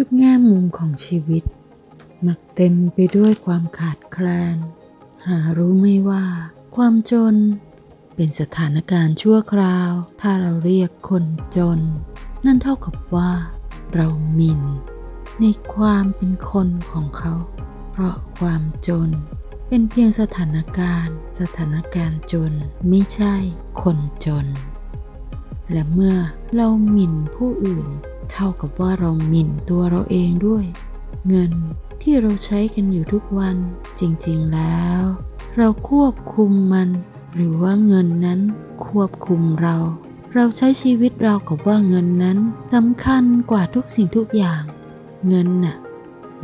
ทุกแง่มุมของชีวิต มักเต็มไปด้วยความขาดแคลน หารู้ไม่ว่า ความจน เป็นสถานการณ์ชั่วคราว ถ้าเราเรียกคนจน นั่นเท่ากับว่า เราหมินในความเป็นคนของเขา เพราะความจน เป็นเพียงสถานการณ์ สถานการณ์จนไม่ใช่คนจน และเมื่อเราหมิ่นผู้อื่น เท่ากับว่าเราหมิ่นตัวเราเองด้วย เงินที่เราใช้กันอยู่ทุกวันจริงๆแล้ว เราควบคุมมัน หรือว่าเงินนั้นควบคุมเรา เราใช้ชีวิตเรากับว่าเงินนั้นสำคัญกว่าทุกสิ่งทุกอย่าง เงินน่ะ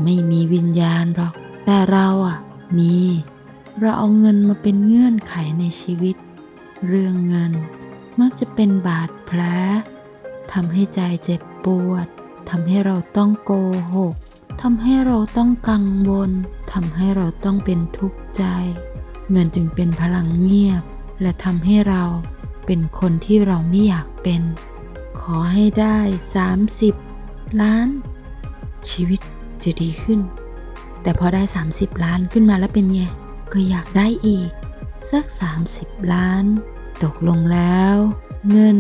ไม่มีวิญญาณหรอก แต่เราอะมี เราเอาเงินมาเป็นเงื่อนไขในชีวิต เรื่องเงินมักจะเป็นบาดแผลทำให้ใจเจ็บ ปวดทำให้เราต้องโกหกทำให้เราต้องกังวลทำให้เราต้องเป็นทุกข์ใจ เงินจึงเป็นพลังเงียบ และทำให้เราเป็นคนที่เราไม่อยากเป็น ขอให้ได้ 30 ล้าน ชีวิตจะดีขึ้น แต่พอได้ 30 ล้านขึ้นมาแล้วเป็นไง ก็อยากได้อีก สัก 30 ล้าน ตกลงแล้ว เงิน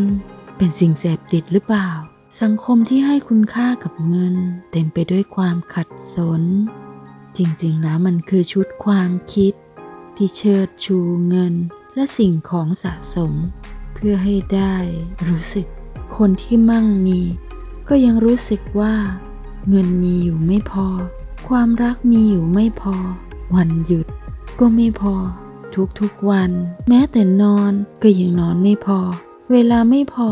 เป็นสิ่งเสพติดหรือเปล่า สังคมที่ให้คุณค่ากับเงิน เต็มไปด้วยความขัดสน จริงๆ แล้วมันคือชุดความคิด ที่เชิดชูเงินและสิ่งของสะสม เพื่อให้ได้รู้สึก คนที่มั่งมี ก็ยังรู้สึกว่า เงินมีอยู่ไม่พอ ความรักมีอยู่ไม่พอ วันหยุด ก็ไม่พอ ทุกๆวัน แม้แต่นอนก็ยังนอนไม่พอ เวลาไม่พอ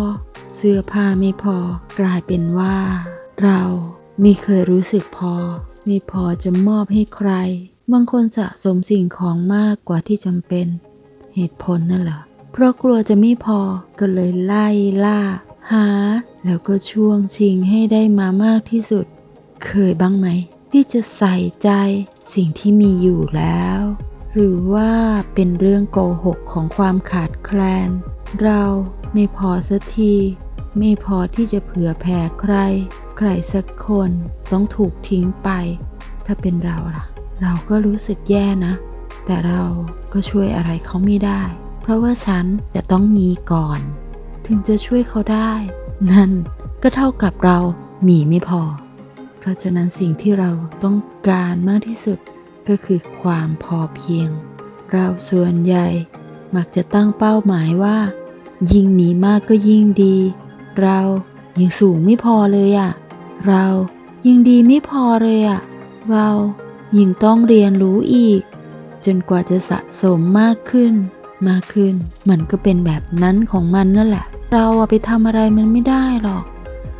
สื้อผ้าไม่พอกลายเป็นว่า เราไม่เคยรู้สึกพอ ไม่พอจะมอบให้ใคร บางคนสะสมสิ่งของมากกว่าที่จำเป็น เหตุผลนั่นเหรอเพราะกลัวจะไม่พอก็เลยไล่ล่า หา แล้วก็ช่วงชิงให้ได้มามากที่สุด เคยบ้างไหม ที่จะใส่ใจสิ่งที่มีอยู่แล้ว หรือว่าเป็นเรื่องโกหกของความขาดแคลน เราไม่พอสักที ไม่พอที่จะเผื่อแผ่ใคร ใครสักคนต้องถูกทิ้งไป ถ้าเป็นเราล่ะ เราก็รู้สึกแย่นะ แต่เราก็ช่วยอะไรเขาไม่ได้ เพราะว่าฉันจะต้องมีก่อน ถึงจะช่วยเขาได้ นั่นก็เท่ากับเรามีไม่พอ เพราะฉะนั้นสิ่งที่เราต้องการมากที่สุดก็คือความพอเพียง เราส่วนใหญ่มักจะตั้งเป้าหมายว่า ยิ่งหนีมากก็ยิ่งดี เรายังสูงไม่พอเลยอะ่ะ เรายังดีไม่พอเลยอะ่ะ เรายิ่งต้องเรียนรู้อีก จนกว่าจะสะสมมากขึ้น มากขึ้น มันก็เป็นแบบนั้นของมันนั่นแหละ เราอะไปทำอะไรมันไม่ได้หรอก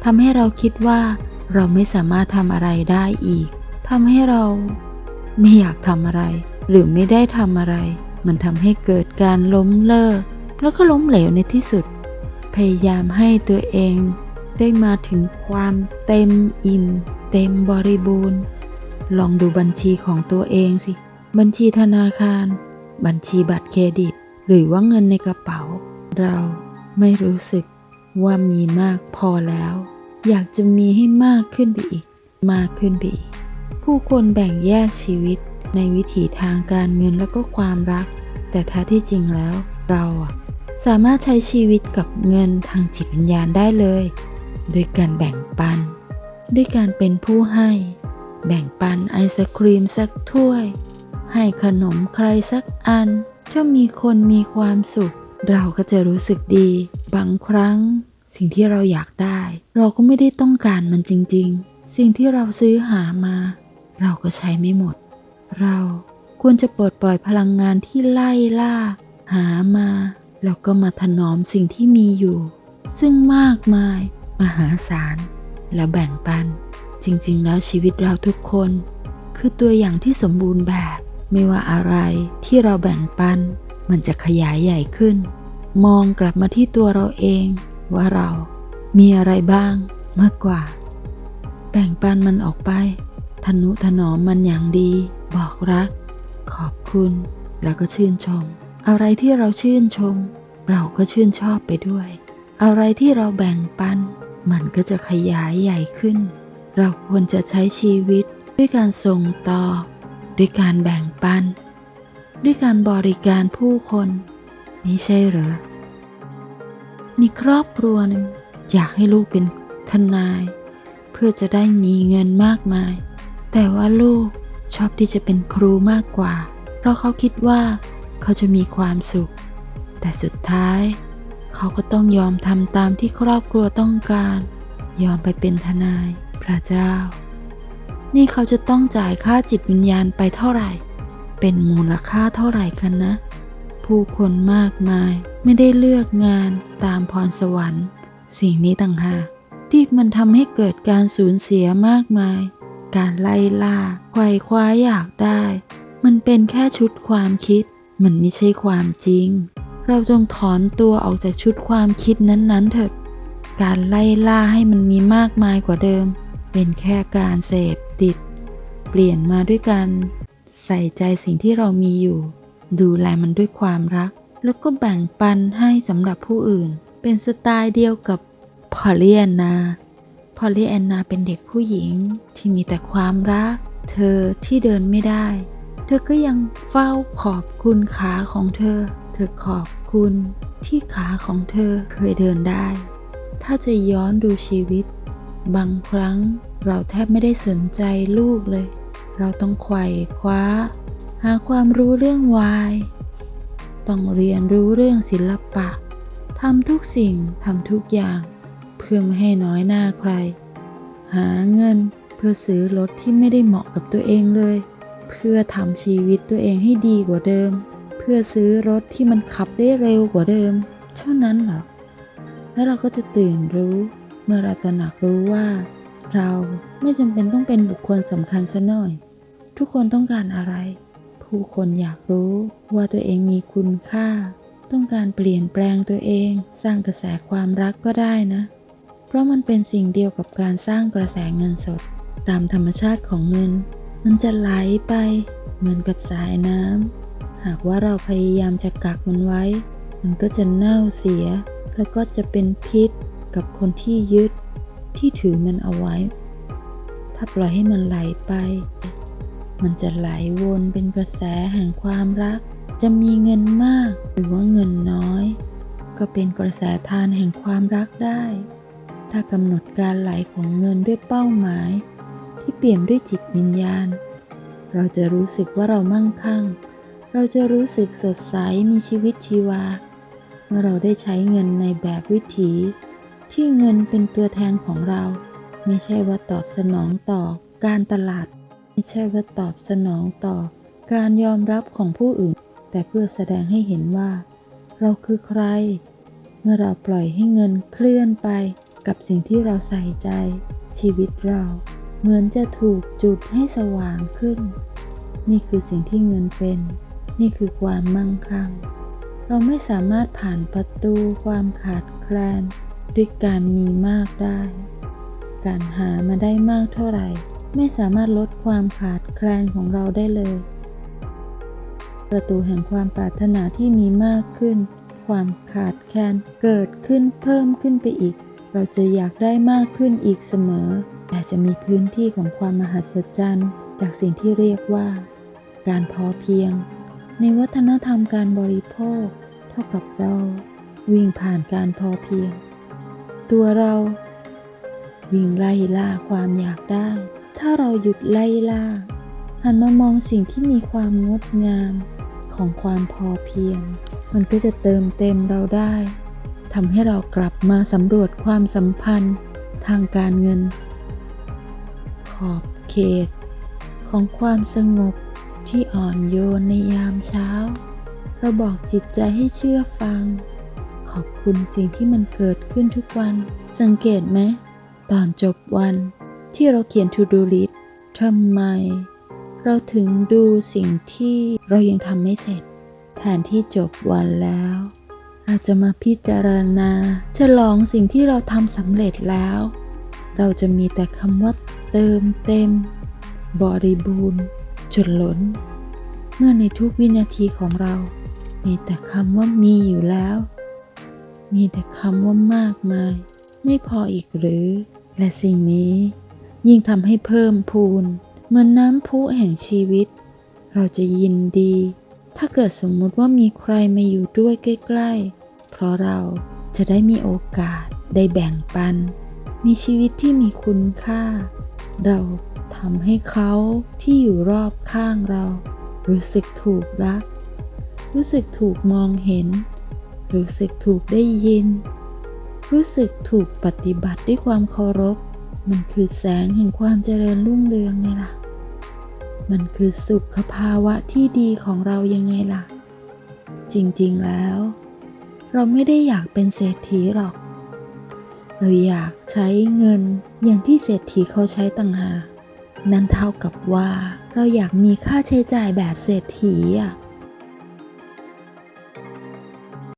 ทำให้เราคิดว่าเราไม่สามารถทำอะไรได้อีกทำให้เราไม่อยากทำอะไร หรือไม่ได้ทำอะไร มันทำให้เกิดการล้มเลิก แล้วก็ล้มเหลวในที่สุด พยายามให้ตัวเองได้มาถึงความเต็มอิ่ม เต็มบริบูรณ์ ลองดูบัญชีของตัวเองสิ บัญชีธนาคาร บัญชีบัตรเครดิต หรือว่าเงินในกระเป๋า เราไม่รู้สึกว่ามีมากพอแล้ว อยากจะมีให้มากขึ้นไปอีก มากขึ้นไปอีก ผู้คนแบ่งแยกชีวิตในวิถีทางการเงินแล้วก็ความรัก แต่แท้ที่จริงแล้วเราอะ สามารถใช้ชีวิตกับเงินทางจิตวิญญาณได้เลยด้วยการแบ่งปัน ด้วยการเป็นผู้ให้ แบ่งปันไอศครีมสักถ้วย ให้ขนมใครสักอัน ถ้ามีคนมีความสุข เราก็จะรู้สึกดี บางครั้ง สิ่งที่เราอยากได้ เราก็ไม่ได้ต้องการมันจริง ๆ สิ่งที่เราซื้อหามา เราก็ใช้ไม่หมด เราควรจะปลดปล่อยพลังงานที่ไล่ล่า หามา แล้วก็มาถนอมสิ่งที่มีอยู่ ซึ่งมากมาย มหาศาล แล้วแบ่งปัน จริงๆ แล้วชีวิตเราทุกคน คือตัวอย่างที่สมบูรณ์แบบ ไม่ว่าอะไรที่เราแบ่งปัน มันจะขยายใหญ่ขึ้น มองกลับมาที่ตัวเราเอง ว่าเรามีอะไรบ้างมากกว่า แบ่งปันมันออกไป ทนุถนอมมันอย่างดี บอกรัก ขอบคุณ แล้วก็ชื่นชม อะไรที่เราชื่นชม เราก็ชื่นชอบไปด้วย อะไรที่เราแบ่งปัน มันก็จะขยายใหญ่ขึ้น เราควรจะใช้ชีวิตด้วยการส่งต่อ ด้วยการแบ่งปัน ด้วยการบริการผู้คนไม่ใช่เหรอ มีครอบครัวหนึ่งอยากให้ลูกเป็นทนาย เพื่อจะได้มีเงินมากมาย แต่ว่าลูกชอบที่จะเป็นครูมากกว่า เพราะเขาคิดว่า เขาจะมีความสุข แต่สุดท้าย เขาก็ต้องยอมทำตามที่ครอบครัวต้องการ ยอมไปเป็นทนาย พระเจ้า นี่เขาจะต้องจ่ายค่าจิตวิญญาณไปเท่าไหร่ เป็นมูลค่าเท่าไหร่กันนะ ผู้คนมากมายไม่ได้เลือกงานตามพรสวรรค์ สิ่งนี้ต่างหากที่มันทำให้เกิดการสูญเสียมากมาย การไล่ล่าไขว่คว้าอยากได้ มันเป็นแค่ชุดความคิด มันไม่ใช่ความจริง เราจงถอนตัวออกจากชุดความคิดนั้นๆ เถิด การไล่ล่าให้มันมีมากมายกว่าเดิม เป็นแค่การเสพติด เปลี่ยนมาด้วยการใส่ใจสิ่งที่เรามีอยู่ ดูแลมันด้วยความรัก แล้วก็แบ่งปันให้สำหรับผู้อื่น เป็นสไตล์เดียวกับพอลลีแอนนา พอลลีแอนนาเป็นเด็กผู้หญิงที่มีแต่ความรัก เธอที่เดินไม่ได้ ธอก็ยังเฝ้าขอบคุณขาของเธอ เธอขอบคุณที่ขาของเธอเคยเดินได้ ถ้าจะย้อนดูชีวิต บางครั้งเราแทบไม่ได้สนใจลูกเลย เราต้องไขว่คว้า หาความรู้เรื่องวาย ต้องเรียนรู้เรื่องศิลปะทำทุกสิ่งทำทุกอย่าง เพื่อไม่ให้น้อยหน้าใคร หาเงินเพื่อซื้อรถที่ไม่ได้เหมาะกับตัวเองเลย เพื่อทำชีวิตตัวเองให้ดีกว่าเดิม เพื่อซื้อรถที่มันขับได้เร็วกว่าเดิม เท่านั้นหรอแล้วเราก็จะตื่นรู้เมื่อเราตระหนักรู้ว่า เราไม่จำเป็นต้องเป็นบุคคลสำคัญซะหน่อย ทุกคนต้องการอะไร ผู้คนอยากรู้ว่าตัวเองมีคุณค่า ต้องการเปลี่ยนแปลงตัวเอง สร้างกระแสความรักก็ได้นะ เพราะมันเป็นสิ่งเดียวกับการสร้างกระแสเงินสด ตามธรรมชาติของเงิน มันจะไหลไปเหมือนกับสายน้ำ หากว่าเราพยายามจะกักมันไว้ มันก็จะเน่าเสีย แล้วก็จะเป็นพิษกับคนที่ยึดที่ถือมันเอาไว้ ถ้าปล่อยให้มันไหลไป มันจะไหลวนเป็นกระแสแห่งความรัก จะมีเงินมากหรือว่าเงินน้อย ก็เป็นกระแสทานแห่งความรักได้ ถ้ากำหนดการไหลของเงินด้วยเป้าหมาย ที่เปี่ยมด้วยจิตวิญญาณ เราจะรู้สึกว่าเรามั่งคั่ง เราจะรู้สึกสดใสมีชีวิตชีวา เมื่อเราได้ใช้เงินในแบบวิถี ที่เงินเป็นตัวแทนของเรา ไม่ใช่ว่าตอบสนองต่อการตลาด ไม่ใช่ว่าตอบสนองต่อการยอมรับของผู้อื่น แต่เพื่อแสดงให้เห็นว่า เราคือใคร เมื่อเราปล่อยให้เงินเคลื่อนไปกับสิ่งที่เราใส่ใจชีวิตเรา เหมือนจะถูกจุดให้สว่างขึ้น นี่คือสิ่งที่เงินเป็น นี่คือความมั่งคั่ง เราไม่สามารถผ่านประตูความขาดแคลน ด้วยการมีมากได้ การหามาได้มากเท่าไหร่ ไม่สามารถลดความขาดแคลนของเราได้เลย ประตูแห่งความปรารถนาที่มีมากขึ้น ความขาดแคลนเกิดขึ้นเพิ่มขึ้นไปอีก เราจะอยากได้มากขึ้นอีกเสมอ แต่จะมีพื้นที่ของความมหัศจรรย์ จากสิ่งที่เรียกว่า การพอเพียง ในวัฒนธรรมการบริโภค เท่ากับเรา วิ่งผ่านการพอเพียง ตัวเราวิ่งไล่ล่าความอยากได้ ถ้าเราหยุดไล่ล่า หันมามองสิ่งที่มีความงดงามของความพอเพียง มันก็จะเติมเต็มเราได้ทำให้เรากลับมาสำรวจความสัมพันธ์ทางการเงิน อบเขต ของความสงบที่อ่อนโยนในยามเช้า เราบอกจิตใจให้เชื่อฟัง ขอบคุณสิ่งที่มันเกิดขึ้นทุกวัน สังเกตไหม ตอนจบวันที่เราเขียน to do list ทำไม เราถึงดูสิ่งที่เรายังทำไม่เสร็จ แทนที่จบวันแล้ว เราจะมาพิจารณา ฉลองสิ่งที่เราทำสำเร็จแล้ว เราจะมีแต่คำว่าเติมเต็ม บริบูรณ์จนล้น เมื่อในทุกวินาทีของเรา มีแต่คำว่ามีอยู่แล้ว มีแต่คำว่ามากมาย ไม่พออีกหรือ และสิ่งนี้ ยิ่งทำให้เพิ่มพูน เหมือนน้ำพุแห่งชีวิต เราจะยินดี ถ้าเกิดสมมติว่ามีใครมาอยู่ด้วยใกล้ๆ เพราะเราจะได้มีโอกาสได้แบ่งปัน มีชีวิตที่มีคุณค่า เราทำให้เขาที่อยู่รอบข้างเรา รู้สึกถูกรัก รู้สึกถูกมองเห็น รู้สึกถูกได้ยิน รู้สึกถูกปฏิบัติด้วยความเคารพ มันคือแสงแห่งความเจริญรุ่งเรืองไงล่ะ มันคือสุขภาวะที่ดีของเรายังไงล่ะ จริงๆแล้ว เราไม่ได้อยากเป็นเศรษฐีหรอก เราอยากใช้เงินอย่างที่เศรษฐีเขาใช้ต่างหากนั่นเท่ากับว่าเราอยากมีค่าใช้จ่ายแบบเศรษฐีอะ